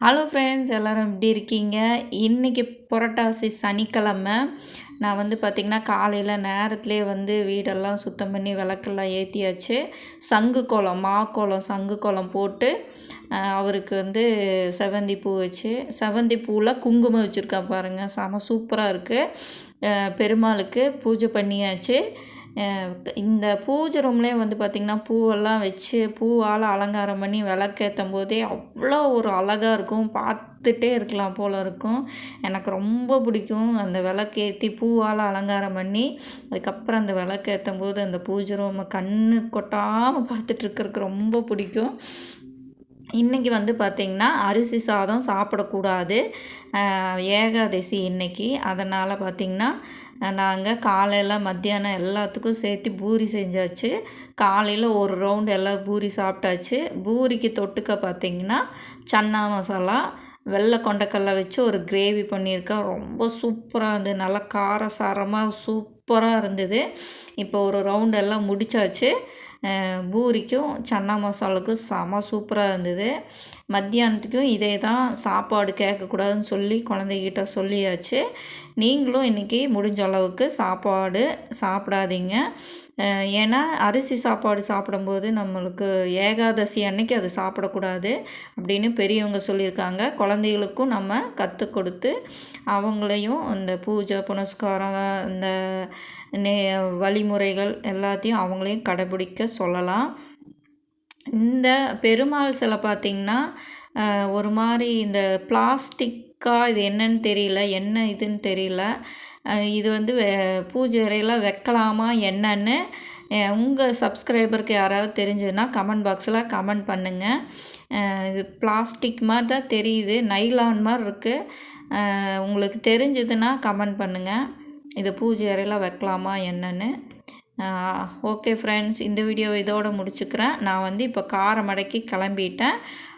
Hello friends எல்லோரும் எப்படி இருக்கீங்க? இன்றைக்கி புரட்டாசி சனிக்கிழமை. நான் வந்து பார்த்திங்கன்னா காலையில் நேரத்துலேயே வந்து வீடெல்லாம் சுத்தம் பண்ணி விளக்கெல்லாம் ஏற்றியாச்சு சங்கு கோலம் மா கோலம் சங்கு கோலம் போட்டு அவருக்கு வந்து செவந்தி பூ வச்சு செவந்தி பூவில் குங்குமம் வச்சுருக்கேன் பாருங்கள் செம சூப்பராக இருக்குது பெருமாளுக்கு பூஜை பண்ணியாச்சு. இந்த பூஜை ரூம்லேயே வந்து பார்த்திங்கன்னா பூவெல்லாம் வச்சு பூவால் அலங்காரம் பண்ணி விளக்கேற்றும் போதே அவ்வளோ ஒரு அழகாக இருக்கும். பார்த்துட்டே இருக்கலாம் போல் இருக்கும். எனக்கு ரொம்ப பிடிக்கும். அந்த விளக்கேற்றி பூவால் அலங்காரம் பண்ணி அதுக்கப்புறம் அந்த விளக்கேற்றும் போது அந்த பூஜை ரூமை கண்ணு கொட்டாமல் பார்த்துட்ருக்கிறதுக்கு ரொம்ப பிடிக்கும். இன்றைக்கி வந்து பார்த்திங்கன்னா அரிசி சாதம் சாப்பிடக்கூடாது. ஏகாதசி இன்றைக்கி அதனால் பார்த்திங்கன்னா நாங்கள் காலையில் மத்தியானம் எல்லாத்துக்கும் சேர்த்து பூரி செஞ்சாச்சு. காலையில் ஒரு ரவுண்டு எல்லாம் பூரி சாப்பிட்டாச்சு. பூரிக்கு தொட்டுக்க பார்த்திங்கன்னா சன்னா மசாலா வெள்ளை கொண்டக்கடலை வச்சு ஒரு கிரேவி பண்ணியிருக்கேன். ரொம்ப சூப்பராக இருந்தது. நல்லா காரசாரமாக சூப்பராக இருந்தது. இப்போ ஒரு ரவுண்டு எல்லாம் முடித்தாச்சு பூரிக்கும் சன்னா மசாலாவுக்கும் செம சூப்பராக இருந்தது. மத்தியானத்துக்கும் இதே தான் சாப்பாடு கேட்கக்கூடாதுன்னு சொல்லி குழந்தைகிட்ட சொல்லியாச்சு. நீங்களும் இன்றைக்கி முடிஞ்ச அளவுக்கு சாப்பாடு சாப்பிடாதீங்க. ஏன்னா அரிசி சாப்பாடு சாப்பிடும்போது நம்மளுக்கு ஏகாதசி அன்னைக்கு அது சாப்பிடக்கூடாது அப்படின்னு பெரியவங்க சொல்லியிருக்காங்க. குழந்தைகளுக்கும் நம்ம கற்றுக் கொடுத்து அவங்களையும் இந்த பூஜை புனஸ்காரம் இந்த நே வழிமுறைகள் எல்லாத்தையும் அவங்களையும் கடைபிடிக்க சொல்லலாம். இந்த பெருமாள் சிலை பார்த்திங்கன்னா ஒரு மாதிரி இந்த பிளாஸ்டிக்காக இது என்னன்னு தெரியல என்ன இதுன்னு தெரியல. இது வந்து பூஜை அறையில் வைக்கலாமா என்னன்னு உங்கள் சப்ஸ்கிரைபருக்கு யாராவது தெரிஞ்சதுன்னா கமெண்ட் பாக்ஸில் கமெண்ட் பண்ணுங்கள் இது பிளாஸ்டிக் மாதிரி தான் தெரியுது நைலான் மாதிரி இருக்குது உங்களுக்கு தெரிஞ்சதுன்னா கமெண்ட் பண்ணுங்கள் இது பூஜை அறையில் வைக்கலாமா என்னன்னு. ஓகே ஃப்ரெண்ட்ஸ் இந்த வீடியோ இதோடு முடிச்சுக்கிறேன். நான் வந்து இப்போ காரை மடக்கி கிளம்பிட்டேன்.